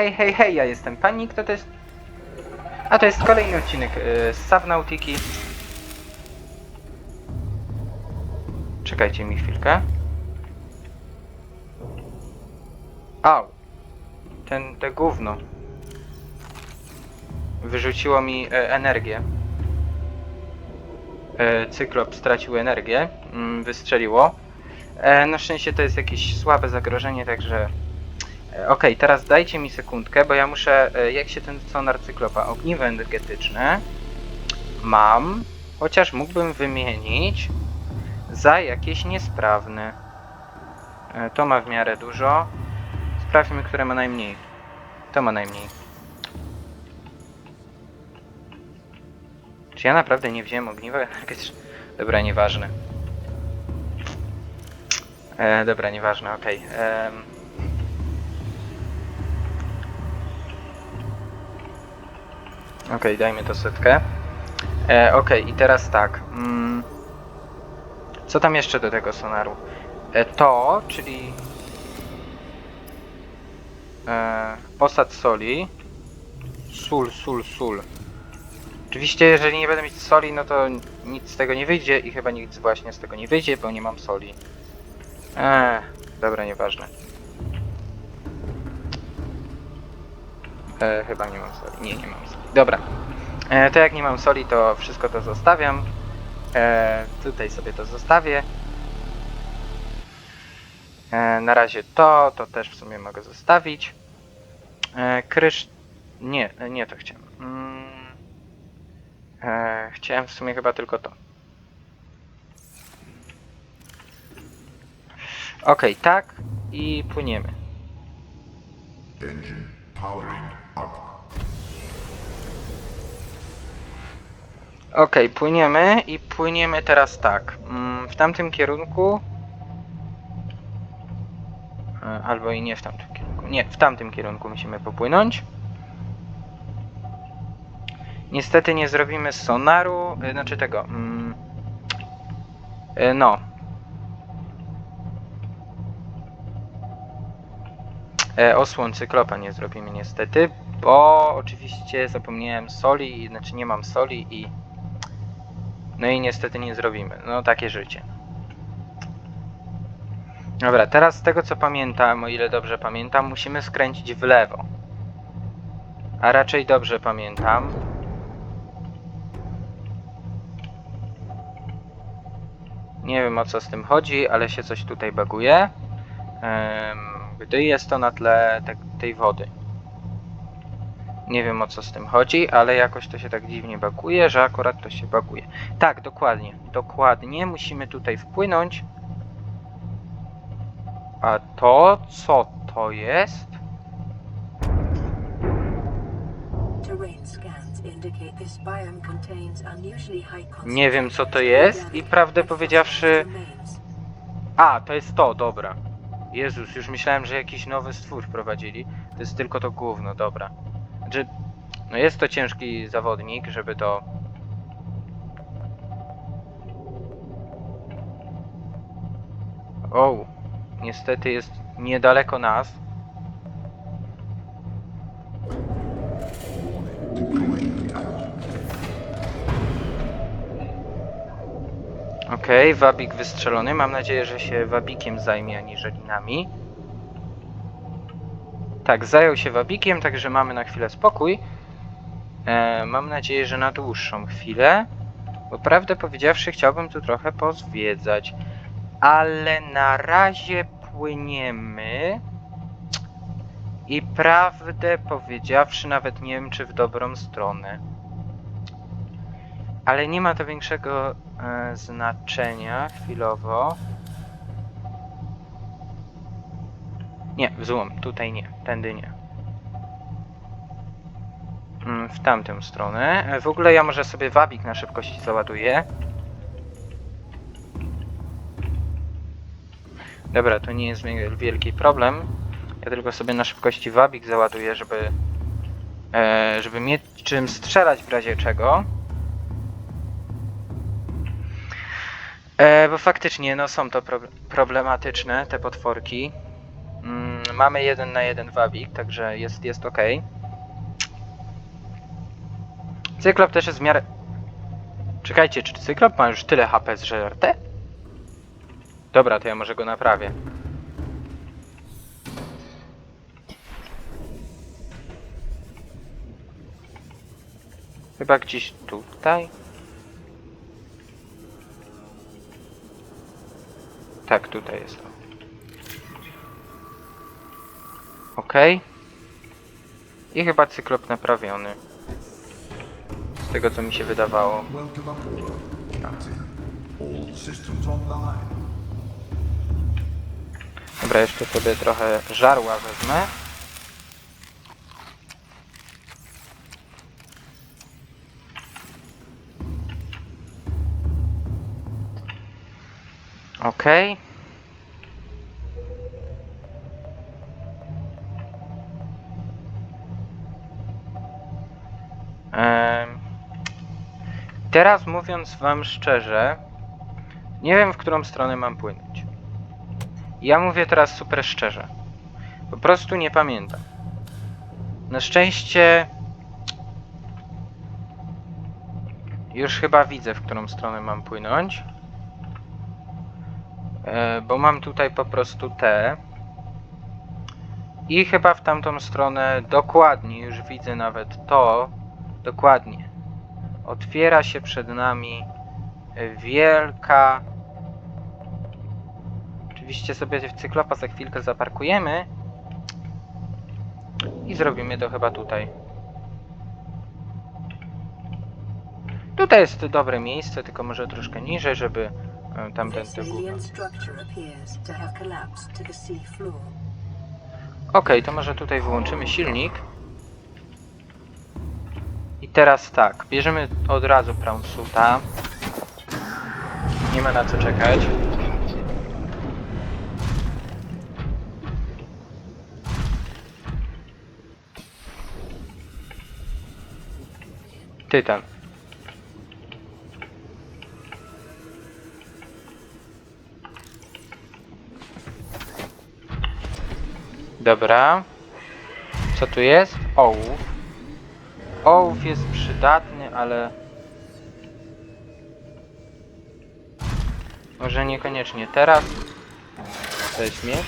Hej, hej, hej, ja jestem Panik, to to jest... A to jest kolejny odcinek yy, z Subnautiki. Czekajcie mi chwilkę. Au. Ten, te gówno. Wyrzuciło mi e, energię. E, cyklop stracił energię. Mm, wystrzeliło. E, na szczęście to jest jakieś słabe zagrożenie, także... Okej, teraz dajcie mi sekundkę, bo ja muszę... E, jak się ten sonar cyklopa? Ogniwo energetyczne. Mam. Chociaż mógłbym wymienić za jakieś niesprawne. E, to ma w miarę dużo. Sprawdźmy, które ma najmniej. To ma najmniej. Czy ja naprawdę nie wziąłem ogniwa energetyczne? Dobra, nieważne. E, dobra, nieważne, okej. em. Okej, dajmy to setkę. E, Okej, i teraz tak. Mm, co tam jeszcze do tego sonaru? E, to, czyli e, posad soli. Sól, sól, sól. Oczywiście, jeżeli nie będę mieć soli, no to nic z tego nie wyjdzie i chyba nic właśnie z tego nie wyjdzie, bo nie mam soli. Eee, dobra, nieważne. E, chyba nie mam soli. Nie, nie mam soli. Dobra. E, to jak nie mam soli, to wszystko to zostawiam. E, tutaj sobie to zostawię. E, na razie to, to też w sumie mogę zostawić. E, krysz... Nie, nie to chciałem. Mm, e, chciałem w sumie chyba tylko to. Okej, tak i płyniemy. Engine powering up. Okej, płyniemy i płyniemy teraz tak. Mm, w tamtym kierunku. E, Albo i nie w tamtym kierunku. Nie, w tamtym kierunku musimy popłynąć. Niestety nie zrobimy sonaru, e, znaczy tego. Mm, e, no. Osłon cyklopa nie zrobimy niestety, bo oczywiście zapomniałem soli, znaczy nie mam soli i no i niestety nie zrobimy. No takie życie. Dobra, teraz z tego co pamiętam, o ile dobrze pamiętam, musimy skręcić w lewo. A raczej dobrze pamiętam. Nie wiem o co z tym chodzi, ale się coś tutaj baguje. Gdy jest to na tle te, tej wody. Nie wiem o co z tym chodzi, ale jakoś to się tak dziwnie baguje, że akurat to się baguje. Tak, dokładnie. Dokładnie. Musimy tutaj wpłynąć. A to, co to jest? Nie wiem co to jest i prawdę powiedziawszy... A, to jest to, dobra. Jezus, już myślałem, że jakiś nowy stwór wprowadzili. To jest tylko to gówno, dobra. Znaczy, no jest to ciężki zawodnik, żeby to... O, niestety jest niedaleko nas. Okej, wabik wystrzelony. Mam nadzieję, że się wabikiem zajmie, aniżeli nami. Tak, zajął się wabikiem, także mamy na chwilę spokój. E, mam nadzieję, że na dłuższą chwilę. Bo prawdę powiedziawszy, chciałbym tu trochę pozwiedzać. Ale na razie płyniemy. I prawdę powiedziawszy, nawet nie wiem, czy w dobrą stronę. Ale nie ma to większego e, znaczenia chwilowo. Nie, w złom, tutaj nie, tędy nie. Mm, W tamtą stronę. E, W ogóle ja może sobie wabik na szybkości załaduję. Dobra, to nie jest wie- wielki problem. Ja tylko sobie na szybkości wabik załaduję, żeby e, żeby mieć czym strzelać w razie czego. E, bo faktycznie, no są to pro problematyczne, te potworki. Mamy jeden na jeden wabik, także jest, jest ok. Cyklop też jest w miarę... Czekajcie, czy Cyklop ma już tyle HP zżerte? Dobra, to ja może go naprawię. Chyba gdzieś tutaj. Tak, tutaj jest. Ok. I chyba cyklop naprawiony. Z tego co mi się wydawało. Dobra, jeszcze sobie trochę żarła wezmę. Okej. Em, Teraz mówiąc wam szczerze, nie wiem w którą stronę mam płynąć. Ja mówię teraz super szczerze. Po prostu nie pamiętam. Na szczęście. Już chyba widzę, w którą stronę mam płynąć. E, bo mam tutaj po prostu te. I chyba w tamtą stronę dokładnie, już widzę nawet to. Dokładnie. Otwiera się przed nami wielka Oczywiście sobie w cyklopa za chwilkę zaparkujemy. I zrobimy to chyba tutaj. Tutaj jest dobre miejsce, tylko może troszkę niżej, żeby e, tamten tył. Okej, to może tutaj wyłączymy silnik. I teraz tak, bierzemy od razu Brown Suita. Nie ma na co czekać. Tytan. Dobra. Co tu jest? Ołów. Ołów jest przydatny, ale... Może niekoniecznie teraz. To jest miecz?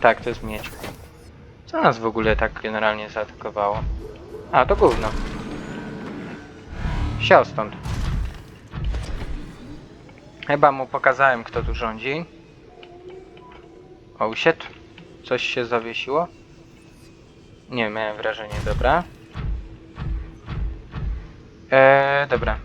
Tak, to jest miecz. Co nas w ogóle tak generalnie zaatakowało? A, to gówno. Siał stąd. Chyba mu pokazałem, kto tu rządzi. Oh. Coś się zawiesiło? Nie, miałem wrażenie, dobra. Eee, dobra.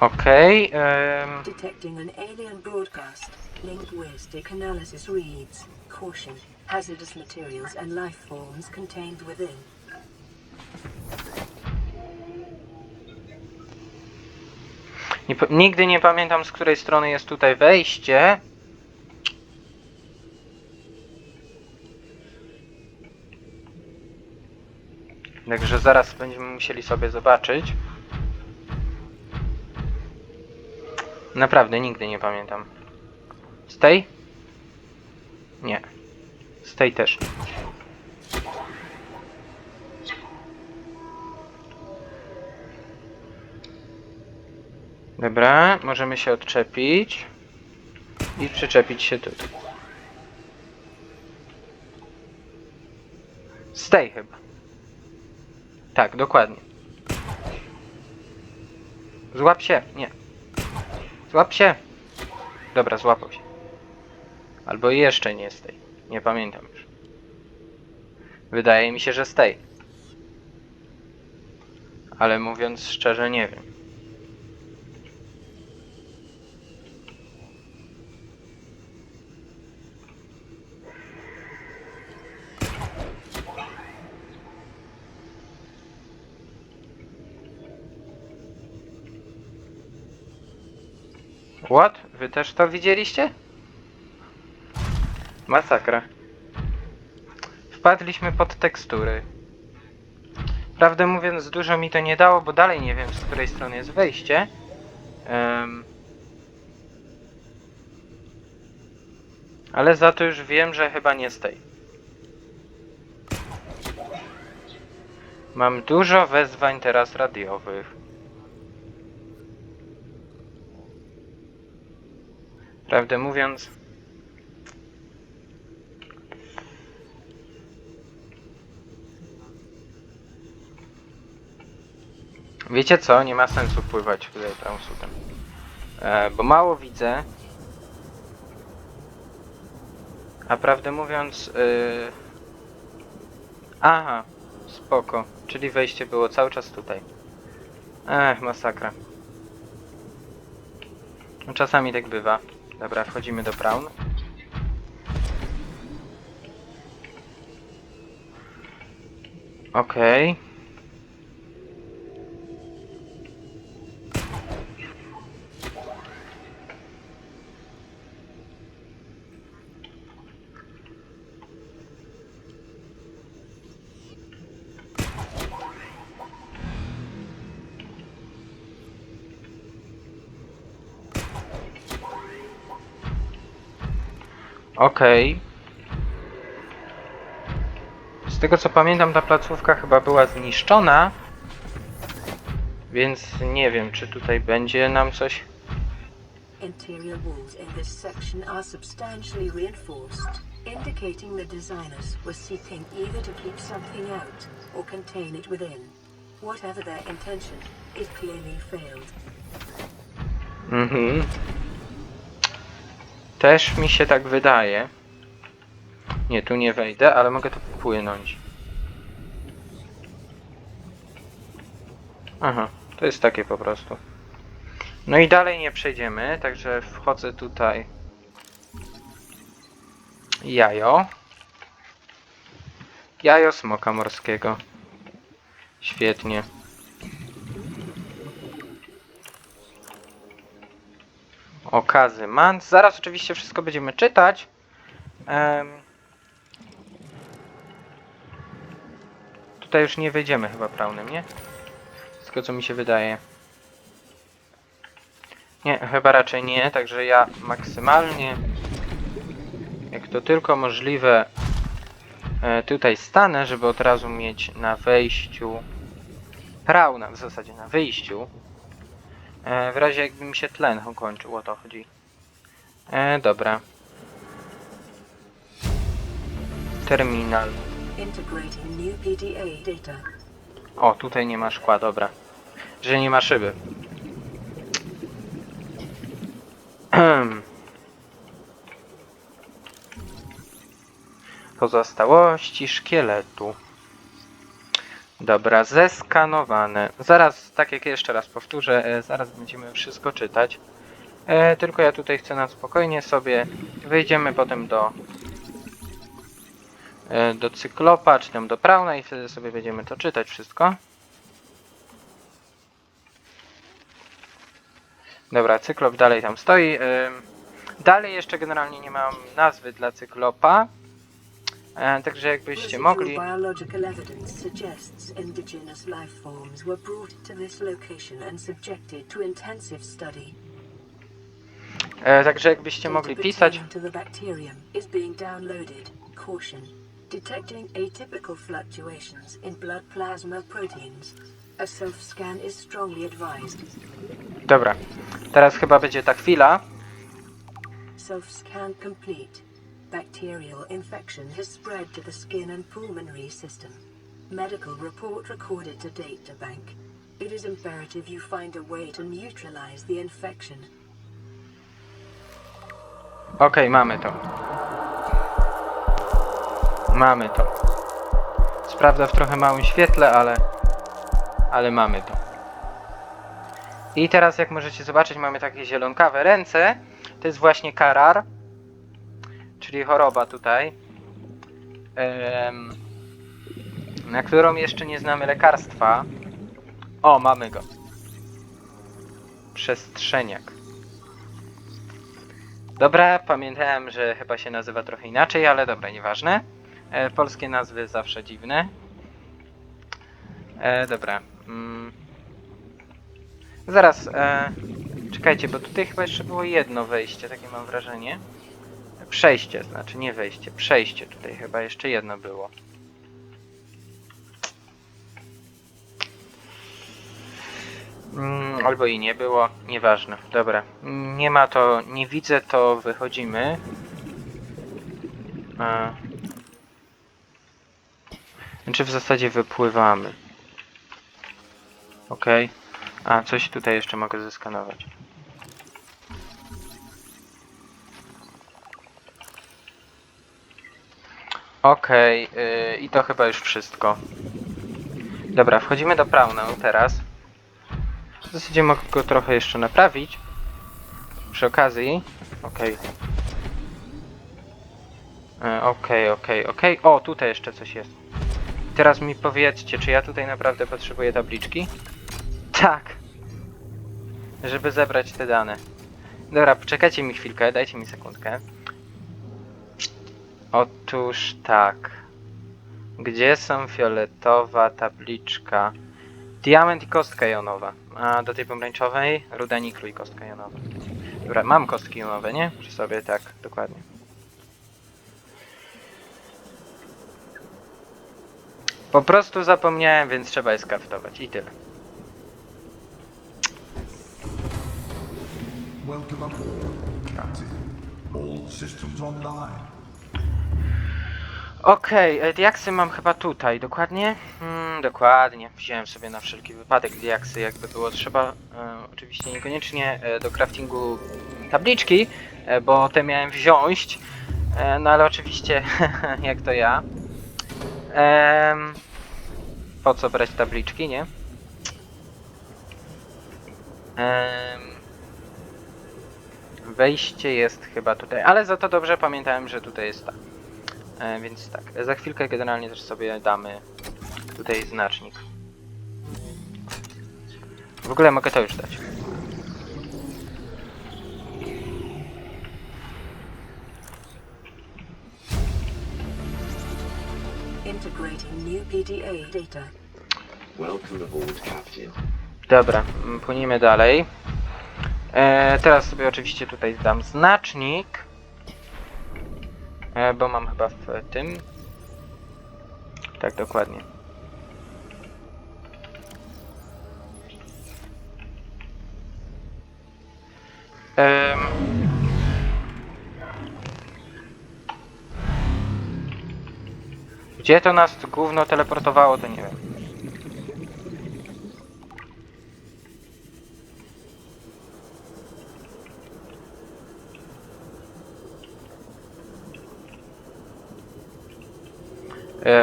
Okej, em, Detecting an alien broadcast. Linguistic analysis reads Caution. Hazardous materials and life forms contained within. nie, pa- nigdy nie pamiętam z której strony jest tutaj wejście. Także zaraz będziemy musieli sobie zobaczyć. Naprawdę, nigdy nie pamiętam. Z tej? Nie. Z tej też. Dobra, możemy się odczepić. I przyczepić się tutaj. Tej chyba. Tak, dokładnie. Złap się. Nie. Złap się. Dobra, złapał się. Albo jeszcze nie tej. Nie pamiętam już. Wydaje mi się, że tej. Ale mówiąc szczerze, nie wiem. What? Wy też to widzieliście? Masakra. wpadliśmy pod tekstury. Prawdę mówiąc, dużo mi to nie dało, bo dalej nie wiem, z której strony jest wejście. Em, ale za to już wiem, że chyba nie z tej. Mam dużo wezwań teraz radiowych. Prawdę mówiąc, Wiecie co? Nie ma sensu pływać tutaj transutem. E, bo mało widzę. A prawdę mówiąc... Yy... Aha, spoko. Czyli wejście było cały czas tutaj. Ech, masakra. No, Czasami tak bywa. Dobra, wchodzimy do Brown. Okej. Okej. Z tego co pamiętam, ta placówka chyba była zniszczona. Więc nie wiem, czy tutaj będzie nam coś. Interior walls in this section are substantially reinforced, indicating the designers were seeking either to keep something out or contain it within. Whatever their intention, it clearly failed. Mhm. Też mi się tak wydaje. Nie, tu nie wejdę, ale mogę tu płynąć. Aha, to jest takie po prostu. No i dalej nie przejdziemy, także wchodzę tutaj. Jajo. Jajo smoka morskiego. Świetnie. Okazy Mant. Zaraz oczywiście wszystko będziemy czytać. Em, Tutaj już nie wejdziemy chyba praunem, nie? Tego co mi się wydaje. Nie, chyba raczej nie, także ja maksymalnie jak to tylko możliwe e, tutaj stanę, żeby od razu mieć na wejściu prauna w zasadzie na wyjściu E, w razie jakby mi się tlen kończył, o to chodzi. E, dobra. Terminal. O, tutaj nie ma szkła, dobra. Że nie ma szyby. Pozostałości szkieletu. Dobra, zeskanowane. Zaraz, tak jak jeszcze raz powtórzę, e, zaraz będziemy wszystko czytać. E, tylko ja tutaj chcę na spokojnie sobie. Wejdziemy potem do e, do cyklopa, czy tam do prauna i wtedy sobie będziemy to czytać wszystko. Dobra, cyklop dalej tam stoi. Ym, Dalej jeszcze generalnie nie mam nazwy dla cyklopa. E, także jakbyście mogli. biological evidence suggests indigenous life forms were brought to this location and subjected to intensive study. E, także jakbyście mogli pisać. to the bacterium is being downloaded. Caution. Detecting atypical fluctuations in blood plasma proteins. A self-scan is strongly advised. Dobra, teraz chyba będzie ta chwila. Self-scan complete. Bacterial infection has spread to the skin and pulmonary system. Medical report recorded to databank. It is imperative you find a way to neutralize the infection. Okej, mamy to. Mamy to. Co prawda w trochę małym świetle, ale... Ale mamy to. I teraz jak możecie zobaczyć mamy takie zielonkawe ręce. To jest właśnie karar. Czyli choroba tutaj. Na którą jeszcze nie znamy lekarstwa. O, mamy go. Przestrzeniak. Dobra, pamiętałem, że chyba się nazywa trochę inaczej, ale dobra, nieważne. E, polskie nazwy zawsze dziwne. E, dobra. Mm. Zaraz, e, czekajcie, bo tutaj chyba jeszcze było jedno wejście, takie mam wrażenie. Przejście, znaczy nie wejście, przejście tutaj chyba jeszcze jedno było. Mm, albo i nie było, nieważne. Dobra, nie ma to, nie widzę, to wychodzimy. E, znaczy w zasadzie wypływamy. Okej. A, coś tutaj jeszcze mogę zeskanować. Okej, yy, i to chyba już wszystko. Dobra, wchodzimy do Praunę teraz. W zasadzie mogę go trochę jeszcze naprawić. Przy okazji. Okej. E, Okej, okej, okej. O, tutaj jeszcze coś jest. Teraz mi powiedzcie, czy ja tutaj naprawdę potrzebuję tabliczki? Tak. Żeby zebrać te dane. Dobra, poczekajcie mi chwilkę, dajcie mi sekundkę. Otóż tak. Gdzie są fioletowa tabliczka? Diament i kostka jonowa. A do tej pomarańczowej ruda niklu i kostka jonowa. Dobra, mam kostki jonowe, nie? Przy sobie, tak, dokładnie. Po prostu zapomniałem, więc trzeba je skraftować i tyle. Welcome aboard, Captain. All systems online. Okej, okay, diaksy mam chyba tutaj, dokładnie? Hmm, dokładnie, wziąłem sobie na wszelki wypadek diaksy, jakby było trzeba. E, oczywiście niekoniecznie e, do craftingu tabliczki, e, bo te miałem wziąć, e, no ale oczywiście, jak to ja. Em, po co brać tabliczki, nie? Em, wejście jest chyba tutaj, ale za to dobrze pamiętałem, że tutaj jest ta. E, więc tak, za chwilkę generalnie też sobie damy tutaj znacznik. W ogóle mogę to już dać. Integrating new PDA data. Welcome aboard, Captain. Dobra, płyniemy dalej. E, teraz sobie oczywiście tutaj dam znacznik. E, bo mam chyba w tym. Tak, dokładnie. Gdzie to nas gówno teleportowało, to nie wiem.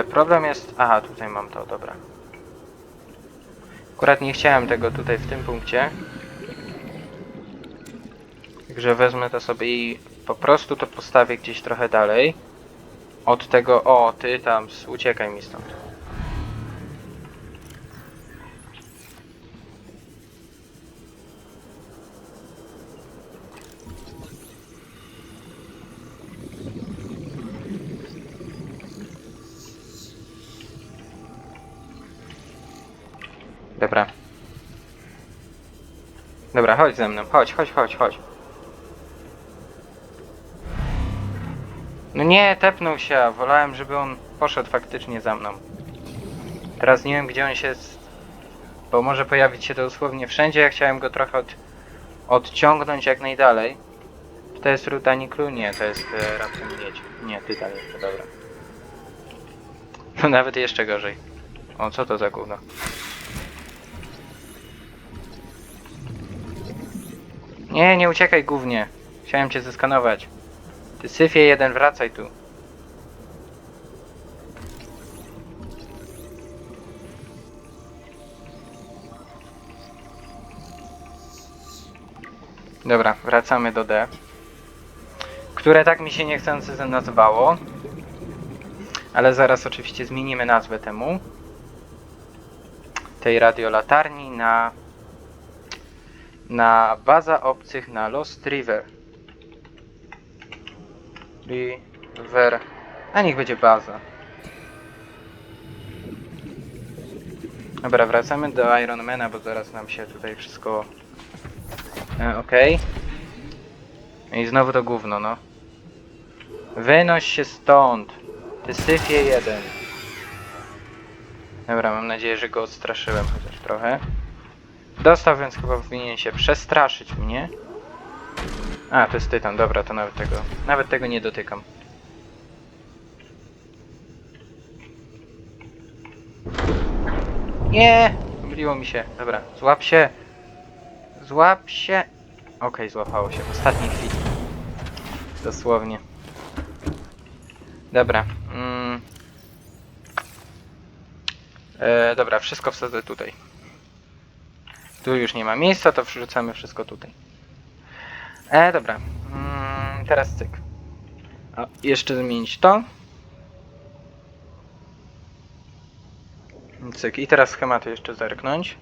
Problem jest... Aha, tutaj mam to, dobra. Akurat nie chciałem tego tutaj w tym punkcie. Także wezmę to sobie i po prostu to postawię gdzieś trochę dalej. Od tego... O, ty tam, uciekaj mi stąd. Ze mną. Chodź, chodź, chodź, chodź. No nie, tepnął się, a wolałem, żeby on poszedł faktycznie za mną. Teraz nie wiem, gdzie on się... Bo może pojawić się dosłownie wszędzie, ja chciałem go trochę od... odciągnąć jak najdalej. To jest ruda niklu? Nie, to jest e, raptem miedź. Nie, tytan jeszcze, dobra. No nawet jeszcze gorzej. O, co to za gówno? Nie, nie uciekaj głównie. Chciałem cię zeskanować. Ty syfie jeden, wracaj tu. Dobra, wracamy do D. Które tak mi się niechcący nazwało. Ale zaraz oczywiście zmienimy nazwę temu. Tej radiolatarni na na baza obcych na Lost River. River. A niech będzie baza. Dobra, wracamy do Ironmana, bo zaraz nam się tutaj wszystko... E, Okej. I znowu to gówno, no. Wynoś się stąd. Ty syfie jeden. Dobra, mam nadzieję, że go odstraszyłem chociaż trochę. Dostał, więc chyba powinien się przestraszyć mnie. A, to jest tytan, dobra, to nawet tego, nawet tego nie dotykam. Nie! Pomyliło mi się. Dobra, złap się. Złap się. Okej, złapało się w ostatniej chwili. Dosłownie. Dobra. Mm. E, dobra, wszystko wsadzę tutaj. Tu już nie ma miejsca, to wrzucamy wszystko tutaj. E, dobra. Mm, teraz cyk. Jeszcze zmienić to. Cyk. I teraz schematy jeszcze zerknąć.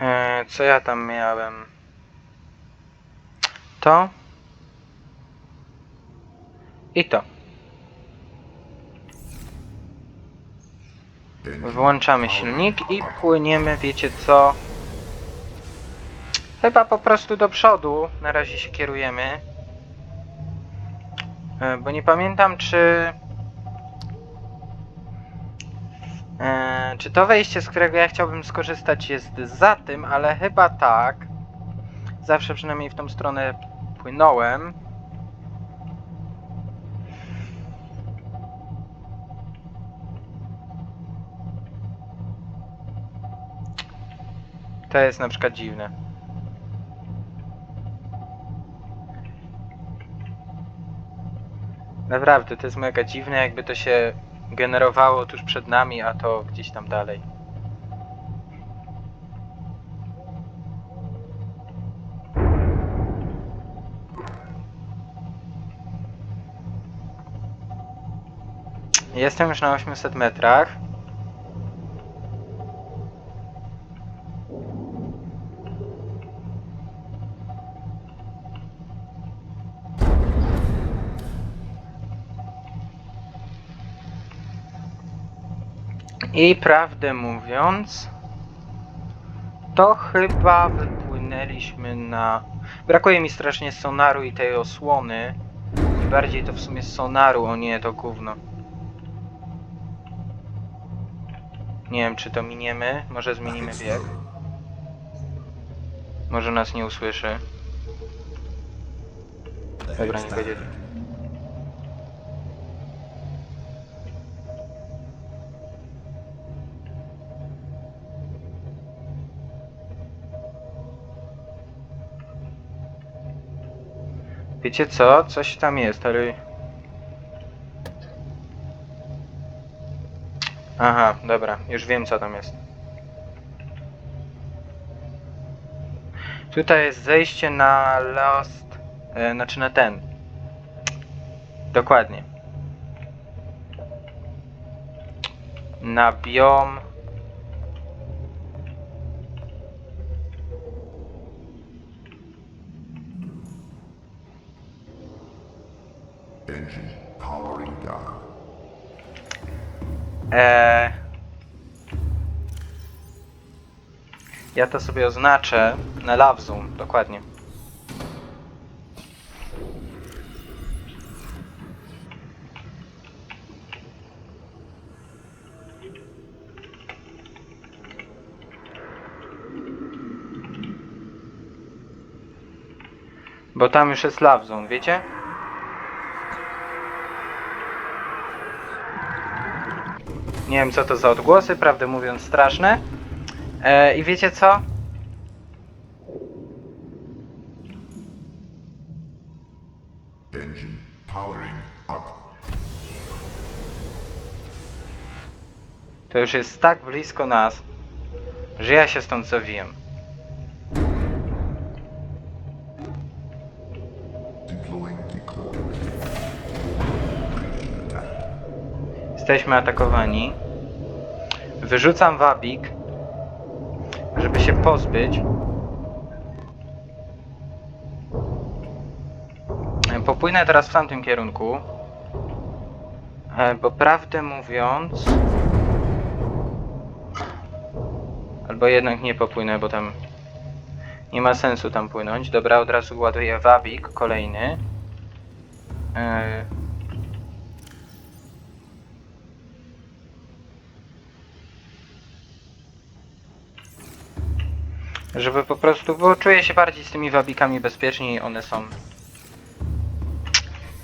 E, co ja tam miałem? To. I to. Wyłączamy silnik i płyniemy, wiecie co? Chyba po prostu do przodu na razie się kierujemy. E, Bo nie pamiętam czy... E, czy to wejście, z którego ja chciałbym skorzystać jest za tym, ale chyba tak. Zawsze przynajmniej w tą stronę płynąłem. To jest na przykład dziwne. Naprawdę, to jest mega dziwne, jakby to się generowało tuż przed nami, a to gdzieś tam dalej. Jestem już na 800 metrach. I prawdę mówiąc, to chyba wypłynęliśmy na. Brakuje mi strasznie sonaru i tej osłony. I bardziej to w sumie sonaru, o nie, to gówno. Nie wiem, czy to miniemy. Może zmienimy bieg. Może nas nie usłyszy. Dobra, nie będzie. Wiecie co? Coś tam jest, ale... Aha, dobra, już wiem co tam jest. Tutaj jest zejście na Lost... E, znaczy na ten. Dokładnie. Na biom... Engine powering down. Eee, ja to sobie oznaczę na Love Zoom, dokładnie. Bo tam już jest wiecie? Nie wiem co to za odgłosy, prawdę mówiąc straszne. E, I wiecie co? Engine powering up. To już jest tak blisko nas, że ja się stąd zawijem. Jesteśmy atakowani. Wyrzucam wabik, żeby się pozbyć. Popłynę teraz w tamtym kierunku. E, Bo prawdę mówiąc, Albo jednak nie popłynę, bo tam nie ma sensu tam płynąć. Dobra, od razu ładuję wabik kolejny. Yy. Żeby po prostu, bo czuję się bardziej z tymi wabikami bezpieczniej, one są...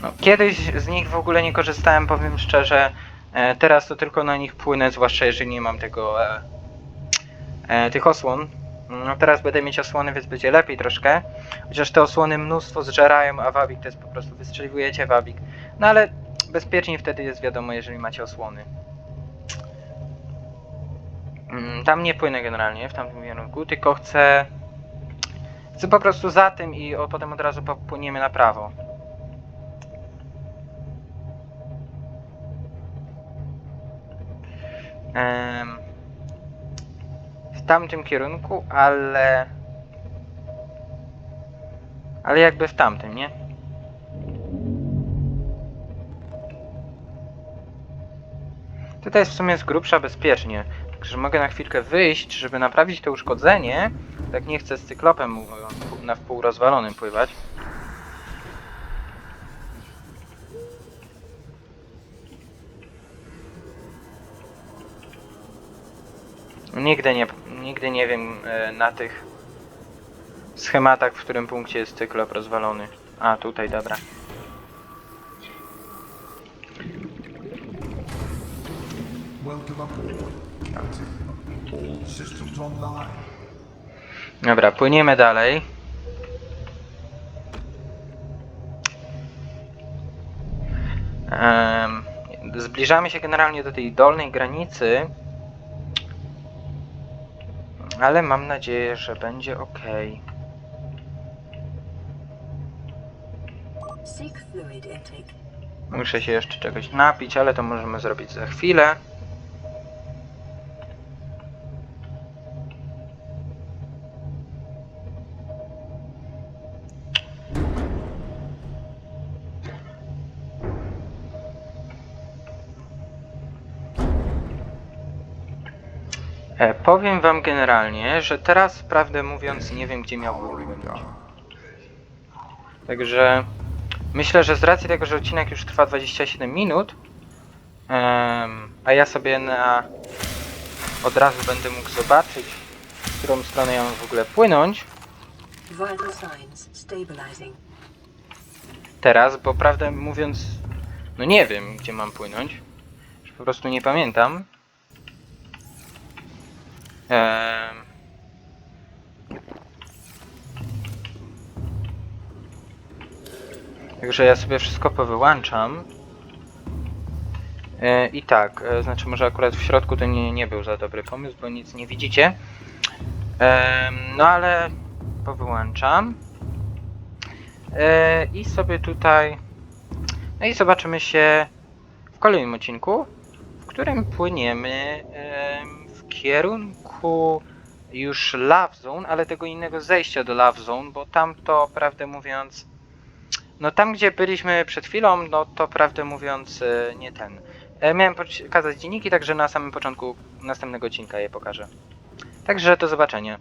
No, kiedyś z nich w ogóle nie korzystałem, powiem szczerze. E, teraz to tylko na nich płynę, zwłaszcza jeżeli nie mam tego... E, e, tych osłon. No teraz będę mieć osłony, więc będzie lepiej troszkę. Chociaż te osłony mnóstwo zżerają, a wabik to jest po prostu wystrzeliwujecie wabik. No ale bezpieczniej wtedy jest wiadomo, jeżeli macie osłony. Mm, Tam nie płynę generalnie, w tamtym kierunku, tylko chcę... Chcę po prostu za tym i o, potem od razu popłyniemy na prawo. W tamtym kierunku, ale... Ale jakby w tamtym, nie? Tutaj jest w sumie z grubsza bezpiecznie. Także mogę na chwilkę wyjść, żeby naprawić to uszkodzenie. Tak nie chcę z cyklopem na wpół rozwalonym pływać. Nigdy nie, nigdy nie wiem e, na tych schematach, w którym punkcie jest cyklop rozwalony. A, tutaj, dobra. Welcome Dobra, płyniemy dalej. Zbliżamy się generalnie do tej dolnej granicy. Ale mam nadzieję, że będzie ok. Muszę się jeszcze czegoś napić, ale to możemy zrobić za chwilę. Powiem wam generalnie, że teraz, prawdę mówiąc, nie wiem gdzie miałbym done. Także myślę, że z racji tego, że odcinek już trwa 27 minut, em, a ja sobie na od razu będę mógł zobaczyć, w którą stronę ja mam w ogóle płynąć teraz, bo prawdę mówiąc, no nie wiem, gdzie mam płynąć. Po prostu nie pamiętam. Em, Także ja sobie wszystko powyłączam. E, I tak, e, znaczy może akurat w środku to nie, nie był za dobry pomysł, bo nic nie widzicie. No ale powyłączam. E, I sobie tutaj. No i zobaczymy się w kolejnym odcinku, w którym płyniemy kierunku już Love Zone, ale tego innego zejścia do Love Zone, bo tam to prawdę mówiąc. No tam gdzie byliśmy przed chwilą, no to prawdę mówiąc e, nie ten. E, Miałem pokazać dzienniki, także na samym początku następnego odcinka je pokażę. Także do zobaczenia.